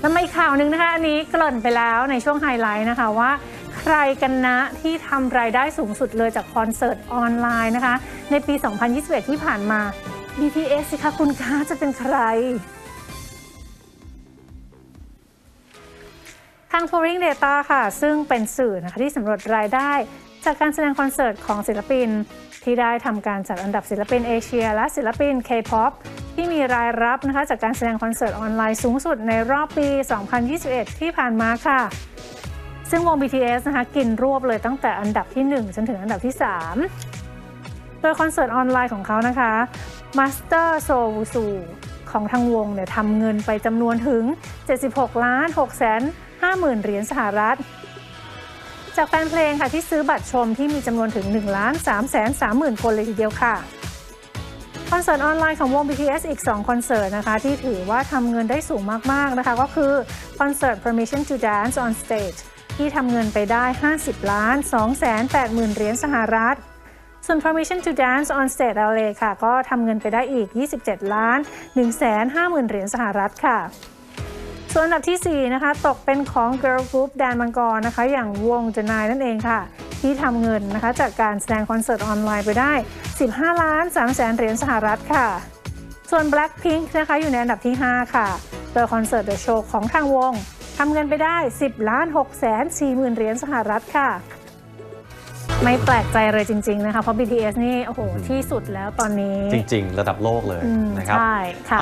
แล้วมีข่าวหนึ่งนะคะ อันนี้เกริ่นไปแล้วในช่วงไฮไลท์นะคะว่า ใครกันนะที่ทำรายได้สูงสุดเลยจากคอนเสิร์ตออนไลน์นะคะ ในปี 2021 ที่ผ่านมา BTS สิคะคุณคะจะเป็นใครทาง Touring Data ค่ะ ซึ่งเป็นสื่อนะคะที่สำรวจรายได้ จากการแสดงคอนเสิร์ตของศิลปิน ที่ได้ทำการจัดอันดับศิลปินเอเชีย และศิลปิน K-POP ที่มีรายรับนะคะจากการแสดงคอนเสิร์ตออนไลน์สูงสุดในรอบปี 2021 ที่ผ่านมาค่ะ ซึ่งวง BTS นะคะกินรวบเลยตั้งแต่อันดับที่ 1 จนถึงอันดับที่ 3 โดยคอนเสิร์ตออนไลน์ของเขานะคะ Master s o w u s u ของทางวงเนี่ยทำเงินไปจำนวนถึง 76 ล้าน6แสน5หมื่นเหรียญสหรัฐ จากแฟนเพลงค่ะที่ซื้อบัตรชมที่มีจำนวนถึง1ล้าน3แสน3หมื่นคนเลยทีเดียวค่ะ คอนเสิร์ตออนไลน์ของวง BTS อีก 2 คอนเสิร์ตนะคะที่ถือว่าทำเงินได้สูงมาก ๆ นะคะ ก็คือคอนเสิร์ต Permission to Dance on Stage ที่ทำเงินไปได้ 50 ล้าน 280,000 เหรียญสหรัฐ ส่วน Permission to Dance on Stage LA ค่ะ ก็ทำเงินไปได้อีก 27 ล้าน 150,000 เหรียญสหรัฐค่ะ ส่วนอันดับทีสี่ 4 นะคะ ตกเป็นของ Girl Group แดนมังกรนะคะ อย่างวง The Nine นั่นเองค่ะ ที่ทำเงินนะคะ จากการแสดงคอนเสิร์ตออนไลน์ไปได้ 15 ล้าน3แสนเหรียญสหรัฐค่ะ ส่วน Blackpink นะคะ อยู่ในอันดับที่ 5 ค่ะ โดยคอนเสิร์ต The Show ของทางวงทำเงินไปได้ 10 ล้าน6แสน4หมื่นเหรียญสหรัฐค่ะ ไม่แปลกใจเลยจริง ๆ นะคะ เพราะ BTS นี่ โอ้โห ที่สุดแล้วตอนนี้ จริง ๆ ระดับโลกเลยอืมนะครับ ใช่ค่ะ